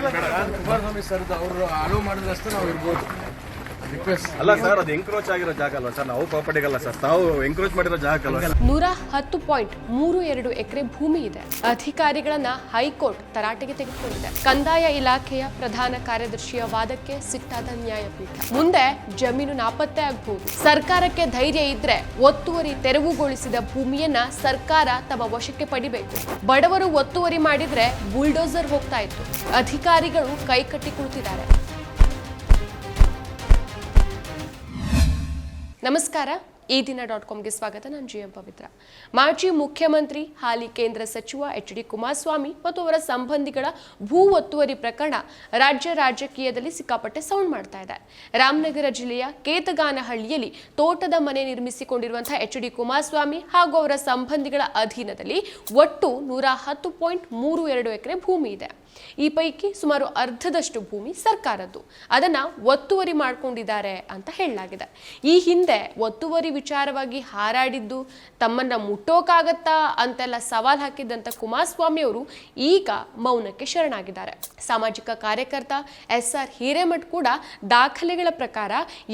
Kumaraswamy sir ಅವರು hello ಮಾಡಿದಷ್ಟು ನಾವು ಇರ್ಬೋದು. ಅಲ್ಲ ಸರ್ ಅದು ಎಂಕ್ರೋಚ್ ಆಗಿರೋ ಜಾಗ ಅಲ್ವಾ ಸರ್ ನಾವು ಪ್ರಾಪರ್ಟಿಗಲ್ಲ ಸರ್ ತಾವು ಎಂಕ್ರೋಚ್ ಮಾಡಿರೋ ಜಾಗ ಅಲ್ವಾ ನೂರ ಹತ್ತು ಪಾಯಿಂಟ್ ಮೂರು ಎರಡು ಎಕರೆ ಭೂಮಿ ಇದೆ. ಅಧಿಕಾರಿಗಳನ್ನ ಹೈಕೋರ್ಟ್ ತರಾಟೆಗೆ ತೆಗೆದುಕೊಂಡಿದೆ. ಕಂದಾಯ ಇಲಾಖೆಯ ಪ್ರಧಾನ ಕಾರ್ಯದರ್ಶಿಯ ವಾದಕ್ಕೆ ಸಿಟ್ಟಾದ ನ್ಯಾಯಪೀಠ. ಮುಂದೆ ಜಮೀನು ನಾಪತ್ತೆ ಆಗಬಹುದು ಸರ್ಕಾರಕ್ಕೆ ಧೈರ್ಯ ಇದ್ರೆ ಒತ್ತುವರಿ ತೆರವುಗೊಳಿಸಿದ ಭೂಮಿಯನ್ನ ಸರ್ಕಾರ ತಮ್ಮ ವಶಕ್ಕೆ ಪಡಿಬೇಕು. ಬಡವರು ಒತ್ತುವರಿ ಮಾಡಿದ್ರೆ ಬುಲ್ಡೋಸರ್ ಹೋಗ್ತಾ ಇತ್ತು. ಅಧಿಕಾರಿಗಳು ಕೈಕಟ್ಟಿ ಕುಳಿತಿದ್ದಾರೆ. ನಮಸ್ಕಾರ. ಈ ದಿನ ಡಾಟ್ ಕಾಮ್ಗೆ ಸ್ವಾಗತ. ನಾನು ಜಿ ಎಂ ಪವಿತ್ರ. ಮಾಜಿ ಮುಖ್ಯಮಂತ್ರಿ, ಹಾಲಿ ಕೇಂದ್ರ ಸಚಿವ ಎಚ್ ಡಿ ಕುಮಾರಸ್ವಾಮಿ ಮತ್ತು ಅವರ ಸಂಬಂಧಿಗಳ ಭೂ ಒತ್ತುವರಿ ಪ್ರಕರಣ ರಾಜ್ಯ ರಾಜಕೀಯದಲ್ಲಿ ಸಿಕ್ಕಾಪಟ್ಟೆ ಸೌಂಡ್ ಮಾಡ್ತಾ ಇದೆ. ರಾಮನಗರ ಜಿಲ್ಲೆಯ ಕೇತಗಾನಹಳ್ಳಿಯಲ್ಲಿ ತೋಟದ ಮನೆ ನಿರ್ಮಿಸಿಕೊಂಡಿರುವಂತಹ ಎಚ್ ಡಿ ಕುಮಾರಸ್ವಾಮಿ ಹಾಗೂ ಅವರ ಸಂಬಂಧಿಗಳ ಅಧೀನದಲ್ಲಿ ಒಟ್ಟು ನೂರ ಹತ್ತು ಪಾಯಿಂಟ್ ಮೂರು ಎರಡು ಎಕರೆ ಭೂಮಿ ಇದೆ. ಈ ಪೈಕಿ ಸುಮಾರು ಅರ್ಧದಷ್ಟು ಭೂಮಿ ಸರ್ಕಾರದ್ದು. ಅದನ್ನ ಒತ್ತುವರಿ ಮಾಡಿಕೊಂಡಿದ್ದಾರೆ ಅಂತ ಹೇಳಲಾಗಿದೆ. ಈ ಹಿಂದೆ ಒತ್ತುವರಿ ವಿಚಾರವಾಗಿ ಹಾರಾಡಿದ್ದು ತಮ್ಮನ್ನ ಮುಟ್ಟೋಕಾಗತ್ತಾ ಅಂತೆಲ್ಲ ಸವಾಲ್ ಹಾಕಿದ್ದಂಥ ಕುಮಾರಸ್ವಾಮಿ ಅವರು ಈಗ ಮೌನಕ್ಕೆ ಶರಣಾಗಿದ್ದಾರೆ. ಸಾಮಾಜಿಕ ಕಾರ್ಯಕರ್ತ ಎಸ್ ಆರ್ ಹಿರೇಮಠ್ ಕೂಡ ದಾಖಲೆಗಳ ಪ್ರಕಾರ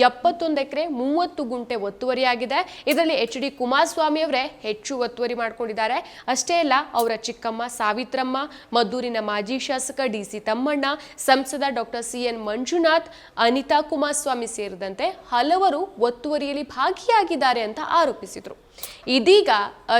ಎಪ್ಪತ್ತೊಂದು ಎಕರೆ ಮೂವತ್ತು ಗುಂಟೆ ಒತ್ತುವರಿಯಾಗಿದೆ ಇದರಲ್ಲಿ ಎಚ್ ಡಿ ಕುಮಾರಸ್ವಾಮಿ ಅವರೇ ಹೆಚ್ಚು ಒತ್ತುವರಿ ಮಾಡಿಕೊಂಡಿದ್ದಾರೆ. ಅಷ್ಟೇ ಅಲ್ಲ, ಅವರ ಚಿಕ್ಕಮ್ಮ ಸಾವಿತ್ರಮ್ಮ, ಮದ್ದೂರಿನ ಮಾಜಿ ಶಾಸಕ ಡಿಸಿ ತಮ್ಮಣ್ಣ, ಸಂಸದ ಡಾಕ್ಟರ್ ಸಿಎನ್ ಮಂಜುನಾಥ್, ಅನಿತಾ ಕುಮಾರಸ್ವಾಮಿ ಸೇರಿದಂತೆ ಹಲವರು ಒತ್ತುವರಿಯಲ್ಲಿ ಭಾಗಿಯಾಗಿದ್ದಾರೆ ಅಂತ ಆರೋಪಿಸಿದ್ರು. ಇದೀಗ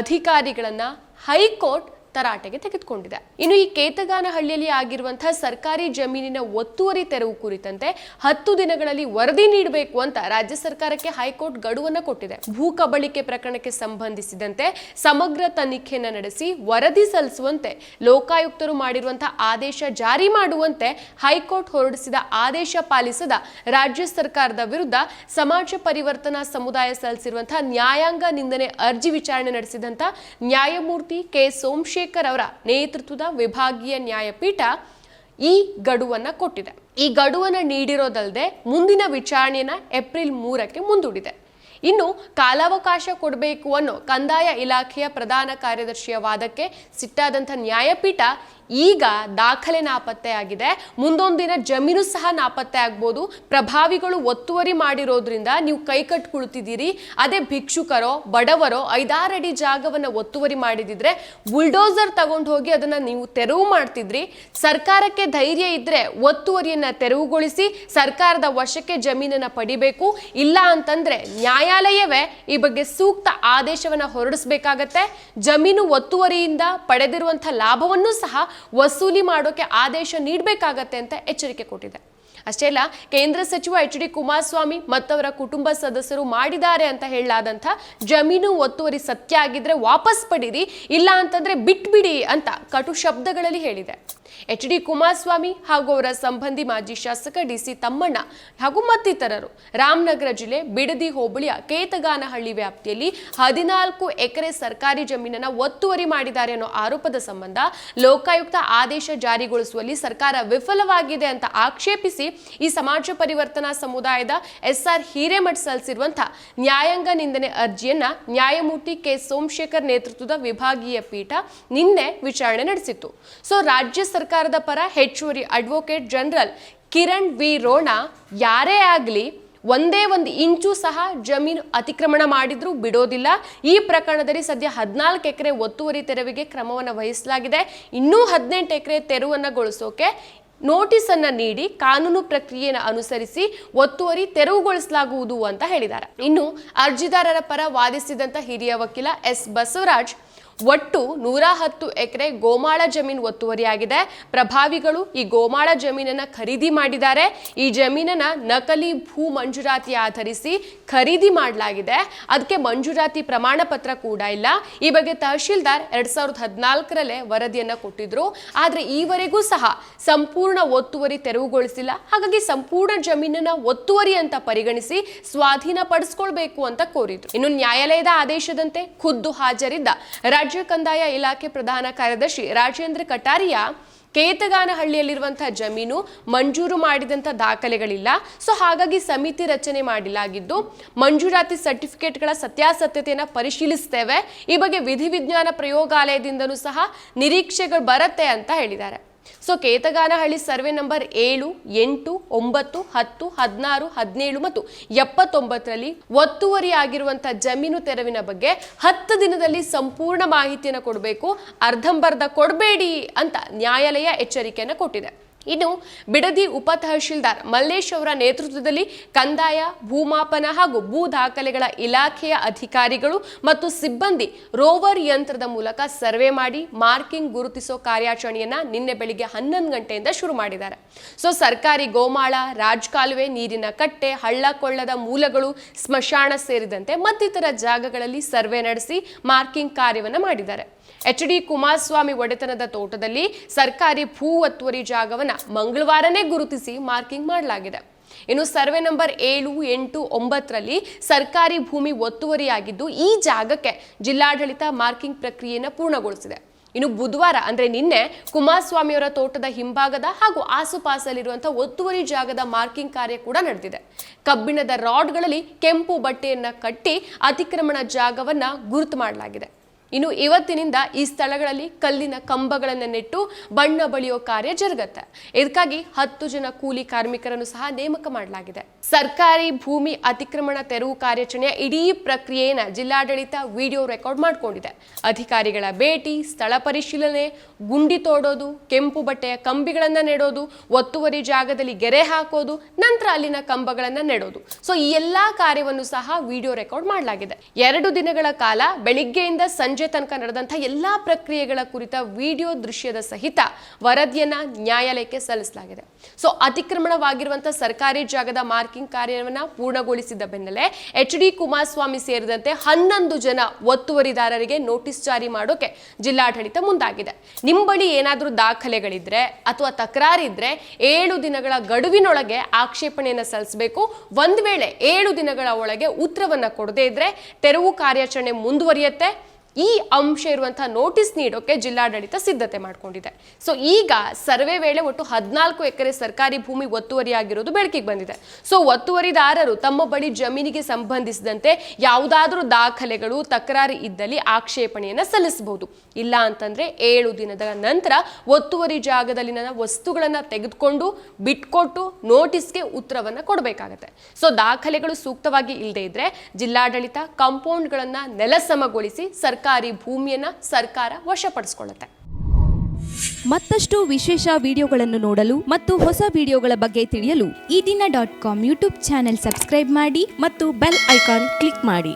ಅಧಿಕಾರಿಗಳನ್ನ ಹೈಕೋರ್ಟ್ ತರಾಟೆಗೆ ತೆಗೆದುಕೊಂಡಿದೆ. ಇನ್ನು ಈ ಕೇತಗಾನಹಳ್ಳಿಯಲ್ಲಿ ಆಗಿರುವಂತಹ ಸರ್ಕಾರಿ ಜಮೀನಿನ ಒತ್ತುವರಿ ತೆರವು ಕುರಿತಂತೆ ಹತ್ತು ದಿನಗಳಲ್ಲಿ ವರದಿ ನೀಡಬೇಕು ಅಂತ ರಾಜ್ಯ ಸರ್ಕಾರಕ್ಕೆ ಹೈಕೋರ್ಟ್ ಗಡುವನ್ನ ಕೊಟ್ಟಿದೆ. ಭೂ ಕಬಳಿಕೆ ಪ್ರಕರಣಕ್ಕೆ ಸಂಬಂಧಿಸಿದಂತೆ ಸಮಗ್ರ ತನಿಖೆಯನ್ನು ನಡೆಸಿ ವರದಿ ಸಲ್ಲಿಸುವಂತೆ ಲೋಕಾಯುಕ್ತರು ಮಾಡಿರುವಂತಹ ಆದೇಶ ಜಾರಿ ಮಾಡುವಂತೆ ಹೈಕೋರ್ಟ್ ಹೊರಡಿಸಿದ ಆದೇಶ ಪಾಲಿಸದ ರಾಜ್ಯ ಸರ್ಕಾರದ ವಿರುದ್ಧ ಸಮಾಜ ಪರಿವರ್ತನಾ ಸಮುದಾಯ ಸಲ್ಲಿಸಿರುವಂತಹ ನ್ಯಾಯಾಂಗ ನಿಂದನೆ ಅರ್ಜಿ ವಿಚಾರಣೆ ನಡೆಸಿದಂತ ನ್ಯಾಯಮೂರ್ತಿ ಕೆ ಸೋಮಶೇಖರ್ ಅವರ ನೇತೃತ್ವದ ವಿಭಾಗೀಯ ನ್ಯಾಯಪೀಠ ಈ ಗಡುವನ್ನ ಕೊಟ್ಟಿದೆ. ಈ ಗಡುವನ್ನ ನೀಡಿರೋದಲ್ಲದೆ ಮುಂದಿನ ವಿಚಾರಣೆಯನ್ನ ಏಪ್ರಿಲ್ ಮೂರಕ್ಕೆ ಮುಂದೂಡಿದೆ. ಇನ್ನು ಕಾಲಾವಕಾಶ ಕೊಡಬೇಕು ಅನ್ನೋ ಕಂದಾಯ ಇಲಾಖೆಯ ಪ್ರಧಾನ ಕಾರ್ಯದರ್ಶಿಯ ವಾದಕ್ಕೆ ಸಿಟ್ಟಾದಂಥ ನ್ಯಾಯಪೀಠ ಈಗ ದಾಖಲೆ ನಾಪತ್ತೆ ಆಗಿದೆ. ಮುಂದೊಂದು ದಿನ ಜಮೀನು ಸಹ ನಾಪತ್ತೆ ಆಗ್ಬೋದು. ಪ್ರಭಾವಿಗಳು ಒತ್ತುವರಿ ಮಾಡಿರೋದ್ರಿಂದ ನೀವು ಕೈ ಕುಳಿತಿದ್ದೀರಿ ಅದೇ ಭಿಕ್ಷುಕರೋ, ಬಡವರೋ ಐದಾರಡಿ ಜಾಗವನ್ನು ಒತ್ತುವರಿ ಮಾಡಿದಿದ್ರೆ ಬುಲ್ಡೋಸರ್ ತಗೊಂಡು ಹೋಗಿ ಅದನ್ನು ನೀವು ತೆರವು ಮಾಡ್ತಿದ್ರಿ. ಸರ್ಕಾರಕ್ಕೆ ಧೈರ್ಯ ಇದ್ರೆ ಒತ್ತುವರಿಯನ್ನು ತೆರವುಗೊಳಿಸಿ ಸರ್ಕಾರದ ವಶಕ್ಕೆ ಜಮೀನನ್ನು ಪಡಿಬೇಕು. ಇಲ್ಲ ಅಂತಂದ್ರೆ ನ್ಯಾಯಾಲಯವೇ ಈ ಬಗ್ಗೆ ಸೂಕ್ತ ಆದೇಶವನ್ನು ಹೊರಡಿಸಬೇಕಾಗತ್ತೆ. ಜಮೀನು ಒತ್ತುವರಿಯಿಂದ ಪಡೆದಿರುವಂತಹ ಲಾಭವನ್ನು ಸಹ ವಸೂಲಿ ಮಾಡೋಕೆ ಆದೇಶ ನೀಡಬೇಕಾಗತ್ತೆ ಅಂತ ಎಚ್ಚರಿಕೆ ಕೊಟ್ಟಿದೆ. ಅಷ್ಟೇ ಅಲ್ಲ, ಕೇಂದ್ರ ಸಚಿವ ಎಚ್ ಡಿ ಕುಮಾರಸ್ವಾಮಿ ಮತ್ತವರ ಕುಟುಂಬ ಸದಸ್ಯರು ಮಾಡಿದ್ದಾರೆ ಅಂತ ಹೇಳಲಾದಂಥ ಜಮೀನು ಒತ್ತುವರಿ ಸತ್ಯ ಆಗಿದ್ರೆ ವಾಪಸ್ ಪಡೀರಿ, ಇಲ್ಲ ಅಂತಂದ್ರೆ ಬಿಟ್ಬಿಡಿ ಅಂತ ಕಟು ಶಬ್ದಗಳಲ್ಲಿ ಹೇಳಿದೆ. ಎಚ್ ಡಿ ಕುಮಾರಸ್ವಾಮಿ ಹಾಗೂ ಅವರ ಸಂಬಂಧಿ ಮಾಜಿ ಶಾಸಕ ಡಿಸಿ ತಮ್ಮಣ್ಣ ಹಾಗೂ ಮತ್ತಿತರರು. ರಾಮನಗರ ಜಿಲ್ಲೆ ಬಿಡದಿ ಹೋಬಳಿಯ ಕೇತಗಾನಹಳ್ಳಿ ವ್ಯಾಪ್ತಿಯಲ್ಲಿ ಹದಿನಾಲ್ಕು ಎಕರೆ ಸರ್ಕಾರಿ ಜಮೀನನ್ನ ಒತ್ತುವರಿ ಮಾಡಿದ್ದಾರೆ ಅನ್ನೋ ಆರೋಪದ ಸಂಬಂಧ ಲೋಕಾಯುಕ್ತ ಆದೇಶ ಜಾರಿಗೊಳಿಸುವಲ್ಲಿ ಸರ್ಕಾರ ವಿಫಲವಾಗಿದೆ ಅಂತ ಆಕ್ಷೇಪಿಸಿ ಈ ಸಮಾಜ ಪರಿವರ್ತನಾ ಸಮುದಾಯದ ಎಸ್ಆರ್ ಹಿರೇಮಠ್ ಸಲ್ಲಿಸಿರುವಂತಹ ನ್ಯಾಯಾಂಗ ನಿಂದನೆ ಅರ್ಜಿಯನ್ನ ನ್ಯಾಯಮೂರ್ತಿ ಕೆ ಸೋಮಶೇಖರ್ ನೇತೃತ್ವದ ವಿಭಾಗೀಯ ಪೀಠ ನಿನ್ನೆ ವಿಚಾರಣೆ ನಡೆಸಿತ್ತು. ಸೊ, ರಾಜ್ಯ ಸರ್ಕಾರದ ಪರ ಹೆಚ್ಚುವರಿ advocate general Kiran V. Rona ಯಾರೇ ಆಗಲಿ ಒಂದೇ ಒಂದು ಇಂಚು ಸಹ ಜಮೀನು ಅತಿಕ್ರಮಣ ಮಾಡಿದ್ರೂ ಬಿಡೋದಿಲ್ಲ. ಈ ಪ್ರಕರಣದಲ್ಲಿ ಸದ್ಯ ಹದಿನಾಲ್ಕು ಎಕರೆ ಒತ್ತುವರಿ ತೆರವಿಗೆ ಕ್ರಮವನ್ನು ವಹಿಸಲಾಗಿದೆ. ಇನ್ನೂ ಹದಿನೆಂಟು ಎಕರೆ ತೆರವನ್ನಗೊಳಿಸೋಕೆ ನೋಟಿಸ್ ಅನ್ನ ನೀಡಿ ಕಾನೂನು ಪ್ರಕ್ರಿಯೆಯನ್ನು ಅನುಸರಿಸಿ ಒತ್ತುವರಿ ತೆರವುಗೊಳಿಸಲಾಗುವುದು ಅಂತ ಹೇಳಿದ್ದಾರೆ. ಇನ್ನು ಅರ್ಜಿದಾರರ ಪರ ವಾದಿಸಿದಂತ ಹಿರಿಯ ವಕೀಲ ಎಸ್. ಬಸವರಾಜ್ ಒಟ್ಟು ನೂರ ಹತ್ತು ಎಕರೆ ಗೋಮಾಳ ಜಮೀನು ಒತ್ತುವರಿಯಾಗಿದೆ. ಪ್ರಭಾವಿಗಳು ಈ ಗೋಮಾಳ ಜಮೀನನ್ನ ಖರೀದಿ ಮಾಡಿದ್ದಾರೆ. ಈ ಜಮೀನನ್ನ ನಕಲಿ ಭೂ ಮಂಜೂರಾತಿ ಆಧರಿಸಿ ಖರೀದಿ ಮಾಡಲಾಗಿದೆ. ಅದಕ್ಕೆ ಮಂಜೂರಾತಿ ಪ್ರಮಾಣ ಪತ್ರ ಕೂಡ ಇಲ್ಲ. ಈ ಬಗ್ಗೆ ತಹಶೀಲ್ದಾರ್ ಎರಡ್ ಸಾವಿರದ ಹದಿನಾಲ್ಕರಲ್ಲೇ ವರದಿಯನ್ನ ಕೊಟ್ಟಿದ್ರು. ಆದರೆ ಈವರೆಗೂ ಸಹ ಸಂಪೂರ್ಣ ಒತ್ತುವರಿ ತೆರವುಗೊಳಿಸಿಲ್ಲ. ಹಾಗಾಗಿ ಸಂಪೂರ್ಣ ಜಮೀನನ್ನ ಒತ್ತುವರಿ ಅಂತ ಪರಿಗಣಿಸಿ ಸ್ವಾಧೀನ ಪಡಿಸ್ಕೊಳ್ಬೇಕು ಅಂತ ಕೋರಿದ್ರು. ಇನ್ನು ನ್ಯಾಯಾಲಯದ ಆದೇಶದಂತೆ ಖುದ್ದು ಹಾಜರಿದ್ದ ರಾಜ್ಯ ಕಂದಾಯ ಇಲಾಖೆ ಪ್ರಧಾನ ಕಾರ್ಯದರ್ಶಿ ರಾಜೇಂದ್ರ ಕಟಾರಿಯಾ ಕೇತಗಾನಹಳ್ಳಿಯಲ್ಲಿರುವಂತಹ ಜಮೀನು ಮಂಜೂರು ಮಾಡಿದಂಥ ದಾಖಲೆಗಳಿಲ್ಲ. ಸೊ ಹಾಗಾಗಿ ಸಮಿತಿ ರಚನೆ ಮಾಡಿಲಾಗಿದ್ದು, ಮಂಜೂರಾತಿ ಸರ್ಟಿಫಿಕೇಟ್ಗಳ ಸತ್ಯಾಸತ್ಯತೆಯನ್ನು ಪರಿಶೀಲಿಸ್ತೇವೆ. ಈ ಬಗ್ಗೆ ವಿಧಿವಿಜ್ಞಾನ ಪ್ರಯೋಗಾಲಯದಿಂದಲೂ ಸಹ ನಿರೀಕ್ಷೆಗಳು ಬರುತ್ತೆ ಅಂತ ಹೇಳಿದ್ದಾರೆ. ಸೊ ಕೇತಗಾನಹಳ್ಳಿ ಸರ್ವೆ ನಂಬರ್ ಏಳು, ಎಂಟು, ಒಂಬತ್ತು, ಹತ್ತು, ಹದಿನಾರು, ಹದಿನೇಳು ಮತ್ತು ಎಪ್ಪತ್ತೊಂಬತ್ತರಲ್ಲಿ ಒತ್ತುವರಿ ಆಗಿರುವಂತಹ ಜಮೀನು ತೆರವಿನ ಬಗ್ಗೆ ಹತ್ತು ದಿನದಲ್ಲಿ ಸಂಪೂರ್ಣ ಮಾಹಿತಿಯನ್ನು ಕೊಡಬೇಕು. ಅರ್ಧಂಬರ್ಧ ಕೊಡಬೇಡಿ ಅಂತ ನ್ಯಾಯಾಲಯ ಎಚ್ಚರಿಕೆಯನ್ನು ಕೊಟ್ಟಿದೆ. ಇನ್ನು ಬಿಡದಿ ಉಪ ತಹಶೀಲ್ದಾರ್ ಮಲ್ಲೇಶ್ ಅವರ ನೇತೃತ್ವದಲ್ಲಿ ಕಂದಾಯ, ಭೂಮಾಪನ ಹಾಗೂ ಭೂ ದಾಖಲೆಗಳ ಇಲಾಖೆಯ ಅಧಿಕಾರಿಗಳು ಮತ್ತು ಸಿಬ್ಬಂದಿ ರೋವರ್ ಯಂತ್ರದ ಮೂಲಕ ಸರ್ವೆ ಮಾಡಿ ಮಾರ್ಕಿಂಗ್ ಗುರುತಿಸೋ ಕಾರ್ಯಾಚರಣೆಯನ್ನ ನಿನ್ನೆ ಬೆಳಿಗ್ಗೆ ಹನ್ನೊಂದು ಗಂಟೆಯಿಂದ ಶುರು ಮಾಡಿದ್ದಾರೆ. ಸೊ, ಸರ್ಕಾರಿ ಗೋಮಾಳ, ರಾಜಕಾಲುವೆ, ನೀರಿನ ಕಟ್ಟೆ ಹಳ್ಳ ಕೊಳ್ಳದ ಮೂಲಗಳು, ಸ್ಮಶಾನ ಸೇರಿದಂತೆ ಮತ್ತಿತರ ಜಾಗಗಳಲ್ಲಿ ಸರ್ವೆ ನಡೆಸಿ ಮಾರ್ಕಿಂಗ್ ಕಾರ್ಯವನ್ನು ಮಾಡಿದ್ದಾರೆ. ಎಚ್ ಡಿ ಕುಮಾರಸ್ವಾಮಿ ಒಡೆತನದ ತೋಟದಲ್ಲಿ ಸರ್ಕಾರಿ ಭೂ ಒತ್ತುವರಿ ಜಾಗವನ್ನು ಮಂಗಳವಾರನೇ ಗುರುತಿಸಿ ಮಾರ್ಕಿಂಗ್ ಮಾಡಲಾಗಿದೆ. ಇನ್ನು ಸರ್ವೆ ನಂಬರ್ ಏಳು, ಎಂಟು, ಒಂಬತ್ತರಲ್ಲಿ ಸರ್ಕಾರಿ ಭೂಮಿ ಒತ್ತುವರಿಯಾಗಿದ್ದು ಈ ಜಾಗಕ್ಕೆ ಜಿಲ್ಲಾಡಳಿತ ಮಾರ್ಕಿಂಗ್ ಪ್ರಕ್ರಿಯೆಯನ್ನು ಪೂರ್ಣಗೊಳಿಸಿದೆ. ಇನ್ನು ಬುಧವಾರ, ಅಂದರೆ ನಿನ್ನೆ ಕುಮಾರಸ್ವಾಮಿಯವರ ತೋಟದ ಹಿಂಭಾಗದ ಹಾಗೂ ಆಸುಪಾಸಲ್ಲಿರುವಂಥ ಒತ್ತುವರಿ ಜಾಗದ ಮಾರ್ಕಿಂಗ್ ಕಾರ್ಯ ಕೂಡ ನಡೆದಿದೆ. ಕಬ್ಬಿಣದ ರಾಡ್ಗಳಲ್ಲಿ ಕೆಂಪು ಬಟ್ಟೆಯನ್ನು ಕಟ್ಟಿ ಅತಿಕ್ರಮಣ ಜಾಗವನ್ನು ಗುರುತು ಮಾಡಲಾಗಿದೆ. ಇನ್ನು ಇವತ್ತಿನಿಂದ ಈ ಸ್ಥಳಗಳಲ್ಲಿ ಕಲ್ಲಿನ ಕಂಬಗಳನ್ನು ನೆಟ್ಟು ಬಣ್ಣ ಬಳಿಯೋ ಕಾರ್ಯ ಜರುಗತ್ತೆ. ಇದಕ್ಕಾಗಿ ಹತ್ತು ಜನ ಕೂಲಿ ಕಾರ್ಮಿಕರನ್ನು ಸಹ ನೇಮಕ ಮಾಡಲಾಗಿದೆ. ಸರ್ಕಾರಿ ಭೂಮಿ ಅತಿಕ್ರಮಣ ತೆರವು ಕಾರ್ಯಾಚರಣೆಯ ಇಡೀ ಪ್ರಕ್ರಿಯೆಯನ್ನ ಜಿಲ್ಲಾಡಳಿತ ವಿಡಿಯೋ ರೆಕಾರ್ಡ್ ಮಾಡಿಕೊಂಡಿದೆ. ಅಧಿಕಾರಿಗಳ ಭೇಟಿ, ಸ್ಥಳ ಪರಿಶೀಲನೆ, ಗುಂಡಿ ತೋಡೋದು, ಕೆಂಪು ಬಟ್ಟೆಯ ಕಂಬಿಗಳನ್ನ ನೆಡೋದು, ಒತ್ತುವರಿ ಜಾಗದಲ್ಲಿ ಗೆರೆ ಹಾಕೋದು, ನಂತರ ಅಲ್ಲಿನ ಕಂಬಗಳನ್ನ ನೆಡೋದು. ಸೊ ಈ ಎಲ್ಲಾ ಕಾರ್ಯವನ್ನು ಸಹ ವಿಡಿಯೋ ರೆಕಾರ್ಡ್ ಮಾಡಲಾಗಿದೆ. ಎರಡು ದಿನಗಳ ಕಾಲ ಬೆಳಿಗ್ಗೆಯಿಂದ ಸಂಜೆ ತನಕ ನಡೆದಂಥ ಎಲ್ಲಾ ಪ್ರಕ್ರಿಯೆಗಳ ಕುರಿತ ವಿಡಿಯೋ ದೃಶ್ಯದ ಸಹಿತ ವರದಿಯನ್ನ ನ್ಯಾಯಾಲಯಕ್ಕೆ ಸಲ್ಲಿಸಲಾಗಿದೆ. ಸೊ ಅತಿಕ್ರಮಣವಾಗಿರುವಂತಹ ಸರ್ಕಾರಿ ಜಾಗದ ಮಾರ್ಕಿಂಗ್ ಕಾರ್ಯವನ್ನ ಪೂರ್ಣಗೊಳಿಸಿದ ಬೆನ್ನಲ್ಲೇ ಎಚ್ ಡಿ ಕುಮಾರಸ್ವಾಮಿ ಸೇರಿದಂತೆ ಹನ್ನೊಂದು ಜನ ಒತ್ತುವರಿದಾರರಿಗೆ ನೋಟಿಸ್ ಜಾರಿ ಮಾಡೋಕೆ ಜಿಲ್ಲಾಡಳಿತ ಮುಂದಾಗಿದೆ. ನಿಮ್ಮ ಬಳಿ ಏನಾದರೂ ದಾಖಲೆಗಳಿದ್ರೆ ಅಥವಾ ತಕರಾರಿದ್ರೆ ಏಳು ದಿನಗಳ ಗಡುವಿನೊಳಗೆ ಆಕ್ಷೇಪಣೆಯನ್ನು ಸಲ್ಲಿಸಬೇಕು. ಒಂದು ವೇಳೆ ಏಳು ದಿನಗಳ ಒಳಗೆ ಉತ್ತರವನ್ನು ಕೊಡದೇ ಇದ್ರೆ ತೆರವು ಕಾರ್ಯಾಚರಣೆ ಮುಂದುವರಿಯುತ್ತೆ. ಈ ಅಂಶ ಇರುವಂತಹ ನೋಟಿಸ್ ನೀಡೋಕೆ ಜಿಲ್ಲಾಡಳಿತ ಸಿದ್ಧತೆ ಮಾಡಿಕೊಂಡಿದೆ. ಸೊ ಈಗ ಸರ್ವೆ ವೇಳೆ ಒಟ್ಟು ಹದಿನಾಲ್ಕು ಎಕರೆ ಸರ್ಕಾರಿ ಭೂಮಿ ಒತ್ತುವರಿಯಾಗಿರೋದು ಬೆಳಕಿಗೆ ಬಂದಿದೆ. ಸೊ ಒತ್ತುವರಿದಾರರು ತಮ್ಮ ಬಳಿ ಜಮೀನಿಗೆ ಸಂಬಂಧಿಸಿದಂತೆ ಯಾವುದಾದ್ರೂ ದಾಖಲೆಗಳು, ತಕರಾರಿ ಇದ್ದಲ್ಲಿ ಆಕ್ಷೇಪಣೆಯನ್ನು ಸಲ್ಲಿಸಬಹುದು. ಇಲ್ಲ ಅಂತಂದ್ರೆ ಏಳು ದಿನದ ನಂತರ ಒತ್ತುವರಿ ಜಾಗದಲ್ಲಿನ ವಸ್ತುಗಳನ್ನ ತೆಗೆದುಕೊಂಡು, ಬಿಟ್ಕೊಟ್ಟು ನೋಟಿಸ್ಗೆ ಉತ್ತರವನ್ನ ಕೊಡಬೇಕಾಗತ್ತೆ. ಸೊ ದಾಖಲೆಗಳು ಸೂಕ್ತವಾಗಿ ಇಲ್ಲದೆ ಇದ್ರೆ ಜಿಲ್ಲಾಡಳಿತ ಕಾಂಪೌಂಡ್ಗಳನ್ನ ನೆಲಸಮಗೊಳಿಸಿ ಸರ್ಕಾರಿ ಭೂಮಿಯನ್ನ ಸರ್ಕಾರ ವಶಪಡಿಸ್ಕೊಳ್ಳುತ್ತೆ. ಮತ್ತಷ್ಟು ವಿಶೇಷ ವಿಡಿಯೋಗಳನ್ನು ನೋಡಲು ಮತ್ತು ಹೊಸ ವಿಡಿಯೋಗಳ ಬಗ್ಗೆ ತಿಳಿಯಲು Ee Dina dot com YouTube channel subscribe ಮಾಡಿ ಮತ್ತು ಬೆಲ್ ಐಕಾನ್ ಕ್ಲಿಕ್ ಮಾಡಿ.